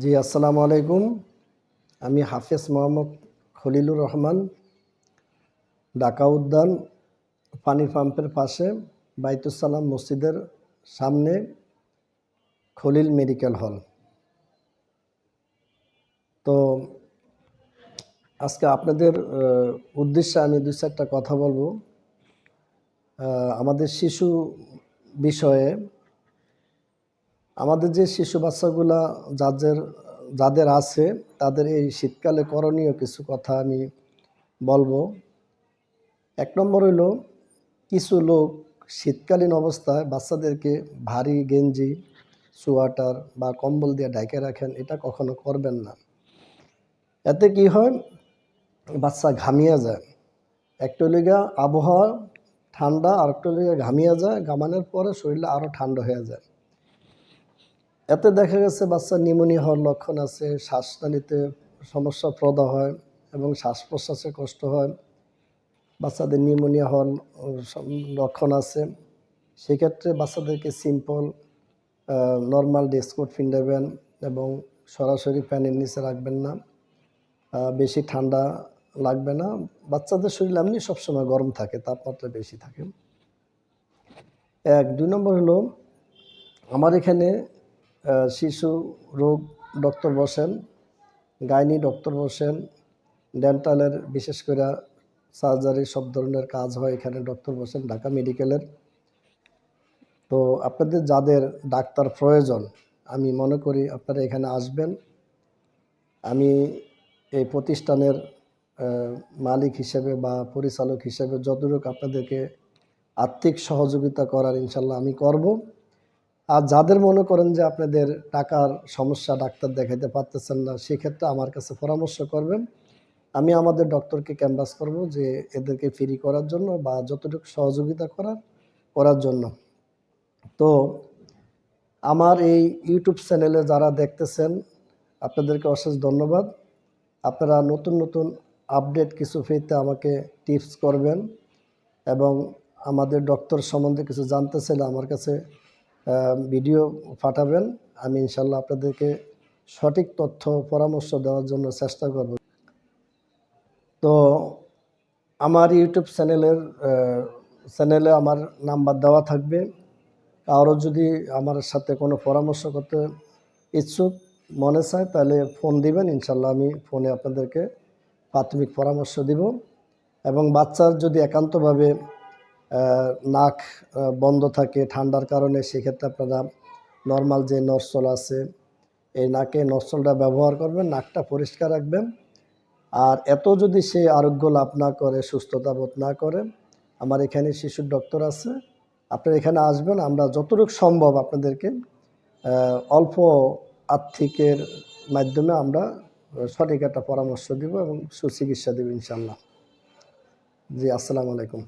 জি, আসসালামু আলাইকুম। আমি হাফেজ মোহাম্মদ খলিলুর রহমান, ঢাকা উদ্যান, পানি পাম্পের পাশে বাইতুসালাম মসজিদের সামনে খলিল মেডিকেল হল। তো আজকে আপনাদের উদ্দেশ্যে আমি দুই চারটা কথা বলব। আমাদের শিশু বিষয়ে আমাদের যে শিশু বাচ্চাগুলা যাদের যাদের আছে, তাদের এই শীতকালে করণীয় কিছু কথা আমি বলব। এক নম্বর হইল, কিছু লোক শীতকালীন অবস্থায় বাচ্চাদেরকে ভারী গেঞ্জি, সোয়াটার বা কম্বল দিয়ে ঢাকে রাখেন, এটা কখনো করবেন না। এতে কি হয়? বাচ্চা ঘামিয়ে যায়। একটা লিগা আবহাওয়া ঠান্ডা আর একটা লিগা ঘামিয়ে যায়, ঘামানোর পরে শরীরটা আরও ঠান্ডা হয়ে যায়। এতে দেখা গেছে বাচ্চা নিউমোনিয়া হওয়ার লক্ষণ আছে, শ্বাসনালীতে সমস্যা প্রদা হয় এবং শ্বাস প্রশ্বাসে কষ্ট হয়। বাচ্চাদের নিউমোনিয়া হওয়ার লক্ষণ আছে। সেক্ষেত্রে বাচ্চাদেরকে সিম্পল নর্মাল ডেস্কোট ফিন্ডাবেন এবং সরাসরি ফ্যানের নিচে রাখবেন না। বেশি ঠান্ডা লাগবে না। বাচ্চাদের শরীর এমনি সবসময় গরম থাকে, তাপমাত্রা বেশি থাকে। এক, দুই নম্বর হলো, আমার এখানে শিশু রোগ ডক্টর বসেন, গাইনি ডক্টর বসেন, ডেন্টালের বিশেষ করে সার্জারি সব ধরনের কাজ হয় এখানে ডক্টর বসেন, ঢাকা মেডিকেলের। তো আপনাদের যাদের ডাক্তার প্রয়োজন, আমি মনে করি আপনারা এখানে আসবেন। আমি এই প্রতিষ্ঠানের মালিক হিসেবে বা পরিচালক হিসেবে যতটুকু আপনাদেরকে আর্থিক সহযোগিতা করার ইনশাল্লাহ আমি করব। আর যাদের মনে করেন যে আপনাদের টাকার সমস্যা ডাক্তার দেখাইতে পারতেছেন না, সেক্ষেত্রে আমার কাছে পরামর্শ করবেন। আমি আমাদের ডক্টরকে ক্যানভাস করব যে এদেরকে ফ্রি করার জন্য বা যতটুকু সহযোগিতা করার করার জন্য। তো আমার এই ইউটিউব চ্যানেলে যারা দেখতেছেন, আপনাদেরকে অশেষ ধন্যবাদ। আপনারা নতুন নতুন আপডেট কিছু পেতে আমাকে টিপস করবেন এবং আমাদের ডক্টর সম্বন্ধে কিছু জানতে চাইলে আমার কাছে ভিডিও পাঠাবেন। আমি ইনশাল্লাহ আপনাদেরকে সঠিক তথ্য, পরামর্শ দেওয়ার জন্য চেষ্টা করব। তো আমার ইউটিউব চ্যানেলের চ্যানেলে আমার নাম্বার দেওয়া থাকবে। আরও যদি আমার সাথে কোনো পরামর্শ করতে ইচ্ছুক, মনে চায়, তাহলে ফোন দিবেন। ইনশাল্লাহ আমি ফোনে আপনাদেরকে প্রাথমিক পরামর্শ দিব। এবং বাচ্চার যদি একান্তভাবে নাক বন্ধ থাকে, ঠান্ডার কারণে সেক্ষেত্রে আপনারা নর্মাল যে নরসল আছে, এই নাকে নরসলটা ব্যবহার করবেন, নাকটা পরিষ্কার রাখবেন। আর এত যদি সে আরোগ্য লাভ না করে, সুস্থতা বোধ না করে, আমার এখানে শিশুর ডক্টর আছে, আপনারা এখানে আসবেন, আমরা যতটুকু সম্ভব আপনাদেরকে অল্প আর্থিকের মাধ্যমে আমরা সঠিক একটা পরামর্শ দিব এবং সুচিকিৎসা দেব ইনশাল্লাহ জি, আসসালামু আলাইকুম।